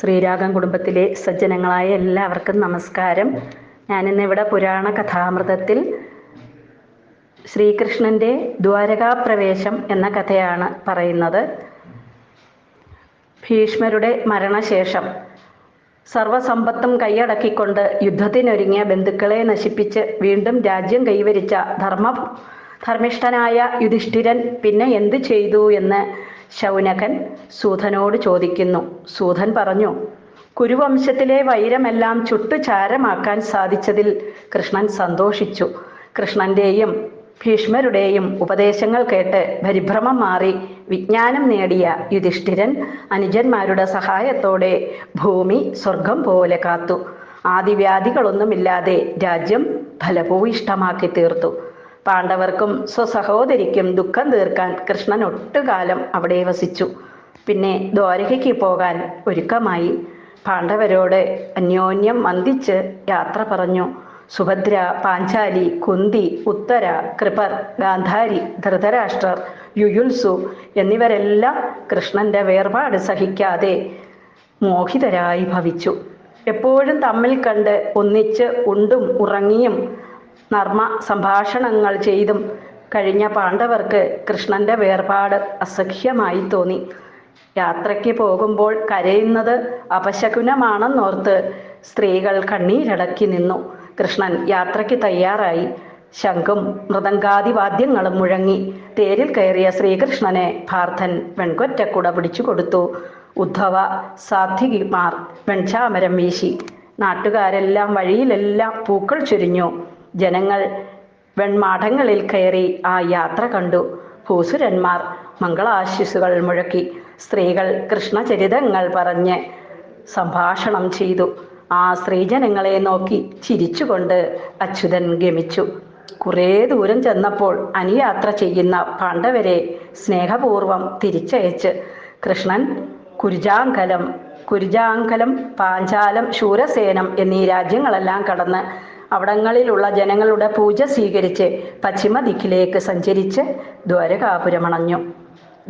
ശ്രീരാഗം കുടുംബത്തിലെ സജ്ജനങ്ങളായ എല്ലാവർക്കും നമസ്കാരം. ഞാനിന്നിവിടെ പുരാണ കഥാമൃതത്തിൽ ശ്രീകൃഷ്ണന്റെ ദ്വാരകാപ്രവേശം എന്ന കഥയാണ് പറയുന്നത്. ഭീഷ്മരുടെ മരണശേഷം സർവസമ്പത്തും കൈയടക്കിക്കൊണ്ട് യുദ്ധത്തിനൊരുങ്ങിയ ബന്ധുക്കളെ നശിപ്പിച്ച് വീണ്ടും രാജ്യം കൈവരിച്ച ധർമ്മ ധർമ്മിഷ്ഠനായ യുധിഷ്ഠിരൻ പിന്നെ എന്തു ചെയ്തു എന്ന് ശൗനകൻ സൂതനോട് ചോദിക്കുന്നു. സൂതൻ പറഞ്ഞു കുരുവംശത്തിലെ വൈരമെല്ലാം ചുട്ടു ചാരമാക്കാൻ സാധിച്ചതിൽ കൃഷ്ണൻ സന്തോഷിച്ചു. കൃഷ്ണന്റെയും ഭീഷ്മരുടെയും ഉപദേശങ്ങൾ കേട്ട് പരിഭ്രമം മാറി വിജ്ഞാനം നേടിയ യുധിഷ്ഠിരൻ അനുജന്മാരുടെ സഹായത്തോടെ ഭൂമി സ്വർഗം പോലെ കാത്തു. ആദിവ്യാധികളൊന്നുമില്ലാതെ രാജ്യം ഫലഭൂയിഷ്ടമാക്കി തീർത്തു. പാണ്ഡവർക്കും സ്വസഹോദരിക്കും ദുഃഖം തീർക്കാൻ കൃഷ്ണൻ ഒട്ടുകാലം അവിടെ വസിച്ചു. പിന്നെ ദ്വാരകയ്ക്ക് പോകാൻ ഒരുക്കമായി. പാണ്ഡവരോട് അന്യോന്യം വന്ദിച്ച് യാത്ര പറഞ്ഞു. സുഭദ്ര പാഞ്ചാലി കുന്തി ഉത്തര കൃപർ ഗാന്ധാരി ധൃതരാഷ്ട്രർ യുയുത്സു എന്നിവരെല്ലാം കൃഷ്ണന്റെ വേർപാട് സഹിക്കാതെ മോഹിതരായി ഭവിച്ചു. എപ്പോഴും തമ്മിൽ കണ്ട് ഒന്നിച്ച് ഉണ്ടും ഉറങ്ങിയും നർമ്മ സംഭാഷണങ്ങൾ ചെയ്തും കഴിഞ്ഞ പാണ്ഡവർക്ക് കൃഷ്ണന്റെ വേർപാട് അസഹ്യമായി തോന്നി. യാത്രയ്ക്ക് പോകുമ്പോൾ കരയുന്നത് അപശകുനമാണെന്നോർത്ത് സ്ത്രീകൾ കണ്ണീരടക്കി നിന്നു. കൃഷ്ണൻ യാത്രയ്ക്ക് തയ്യാറായി. ശംഖും മൃദംഗാദിവാദ്യങ്ങളും മുഴങ്ങി. തേരിൽ കയറിയ ശ്രീകൃഷ്ണനെ ഭാർത്ഥൻ വെൺകൊറ്റക്കുട പിടിച്ചു കൊടുത്തു ഉദ്ധവ സാത്വികിമാർ വെൺചാമരം വീശി. നാട്ടുകാരെല്ലാം വഴിയിലെല്ലാം പൂക്കൾ ചുരിഞ്ഞു. ജനങ്ങൾ വെൺമാടങ്ങളിൽ കയറി ആ യാത്ര കണ്ടു. ഭൂസുരന്മാർ മംഗളാശിസുകൾ മുഴക്കി. സ്ത്രീകൾ കൃഷ്ണചരിതങ്ങൾ പറഞ്ഞ് സംഭാഷണം ചെയ്തു. ആ സ്ത്രീജനങ്ങളെ നോക്കി ചിരിച്ചുകൊണ്ട് അച്യുതൻ ഗമിച്ചു. കുറേ ദൂരം ചെന്നപ്പോൾ അനുയാത്ര ചെയ്യുന്ന പാണ്ഡവരെ സ്നേഹപൂർവം തിരിച്ചയച്ച്. കൃഷ്ണൻ കുരുജാങ്കലം കുരുജാങ്കലം പാഞ്ചാലം ശൂരസേനം എന്നീ രാജ്യങ്ങളെല്ലാം കടന്ന് അവിടങ്ങളിലുള്ള ജനങ്ങളുടെ പൂജ സ്വീകരിച്ച് പശ്ചിമ ദിക്കിലേക്ക് സഞ്ചരിച്ച് ദ്വാരകാപുരമണഞ്ഞു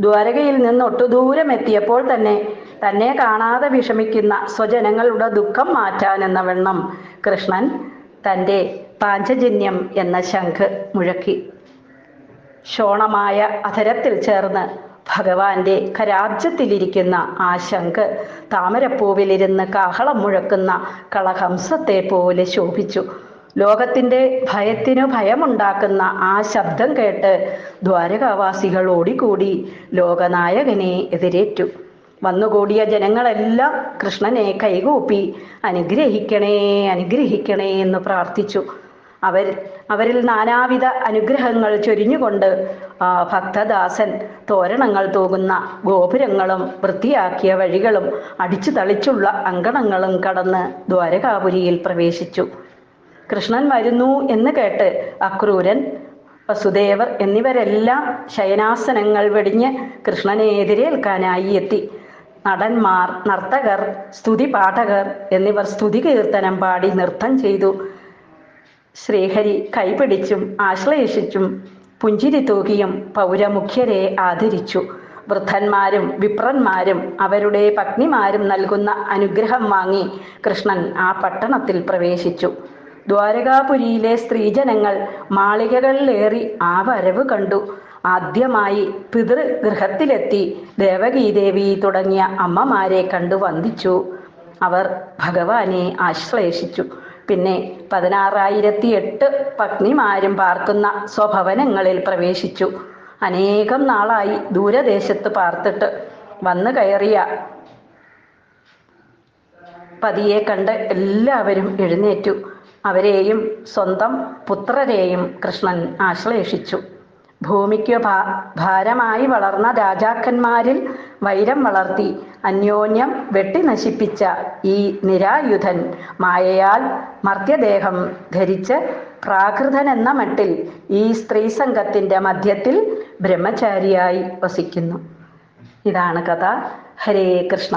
ദ്വാരകയിൽ നിന്ന് ഒട്ടുദൂരം എത്തിയപ്പോൾ തന്നെ തന്നെ കാണാതെ വിഷമിക്കുന്ന സ്വജനങ്ങളുടെ ദുഃഖം മാറ്റാനെന്ന വണ്ണം കൃഷ്ണൻ തന്റെ പാഞ്ചജന്യം എന്ന ശംഖ് മുഴക്കി. ശോണമായ അധരത്തിൽ ചേർന്ന് ഭഗവാന്റെ കരാജ്യത്തിലിരിക്കുന്ന ആ ശംഖ് താമരപ്പൂവിലിരുന്ന് കാഹളം മുഴക്കുന്ന കളഹംസത്തെ പോലെ ശോഭിച്ചു. ലോകത്തിന്റെ ഭയത്തിനു ഭയമുണ്ടാക്കുന്ന ആ ശബ്ദം കേട്ട് ദ്വാരകാവാസികൾ ഓടിക്കൂടി ലോകനായകനെ എതിരേറ്റു. വന്നുകൂടിയ ജനങ്ങളെല്ലാം കൃഷ്ണനെ കൈകൂപ്പി അനുഗ്രഹിക്കണേ അനുഗ്രഹിക്കണേ എന്ന് പ്രാർത്ഥിച്ചു. അവർ അവരിൽ നാനാവിധ അനുഗ്രഹങ്ങൾ ചൊരിഞ്ഞുകൊണ്ട് ഭക്തദാസൻ തോരണങ്ങൾ തൂകുന്ന ഗോപുരങ്ങളും വൃത്തിയാക്കിയ വഴികളും അടിച്ചു തളിച്ചുള്ള അങ്കണങ്ങളും കടന്ന് ദ്വാരകാപുരിയിൽ പ്രവേശിച്ചു. കൃഷ്ണൻ വരുന്നു എന്ന് കേട്ട് അക്രൂരൻ വസുദേവർ എന്നിവരെല്ലാം ശയനാസനങ്ങൾ വെടിഞ്ഞ് കൃഷ്ണനെ എതിരേൽക്കാനായി എത്തി. നടന്മാർ നർത്തകർ സ്തുതി പാഠകർ എന്നിവർ സ്തുതി കീർത്തനം പാടി നൃത്തം ചെയ്തു. ശ്രീഹരി കൈപിടിച്ചും ആശ്ലേഷിച്ചും പുഞ്ചിരി തൂകിയും പൗരമുഖ്യരെ ആദരിച്ചു. വൃദ്ധന്മാരും വിപ്രന്മാരും അവരുടെ പത്നിമാരും നൽകുന്ന അനുഗ്രഹം വാങ്ങി കൃഷ്ണൻ ആ പട്ടണത്തിൽ പ്രവേശിച്ചു. ദ്വാരകാപുരിയിലെ സ്ത്രീജനങ്ങൾ മാളികകളിലേറി ആ വരവ് കണ്ടു. ആദ്യമായി പിതൃഗൃഹത്തിലെത്തി ദേവകീദേവി തുടങ്ങിയ അമ്മമാരെ കണ്ടു വന്ദിച്ചു. അവർ ഭഗവാനെ ആശ്ലേഷിച്ചു. പിന്നെ പതിനാറായിരത്തി എട്ട് പത്നിമാരും പാർക്കുന്ന സ്വഭവനങ്ങളിൽ പ്രവേശിച്ചു. അനേകം നാളായി ദൂരദേശത്ത് പാർത്തിട്ട് വന്നു കയറിയ പതിയെ കണ്ട് എല്ലാവരും എഴുന്നേറ്റു. അവരെയും സ്വന്തം പുത്രരെയും കൃഷ്ണൻ ആശ്ലേഷിച്ചു. ഭൂമിക്ക് ഭാരമായി വളർന്ന രാജാക്കന്മാരിൽ വൈരം വളർത്തി അന്യോന്യം വെട്ടി നശിപ്പിച്ച ഈ നിരായുധൻ മായയാൽ മർത്യദേഹം ധരിച്ച് പ്രാകൃതൻ എന്ന മട്ടിൽ ഈ സ്ത്രീ സംഘത്തിന്റെ മധ്യത്തിൽ ബ്രഹ്മചാരിയായി വസിക്കുന്നു. ഇതാണ് കഥ. ഹരേ കൃഷ്ണ.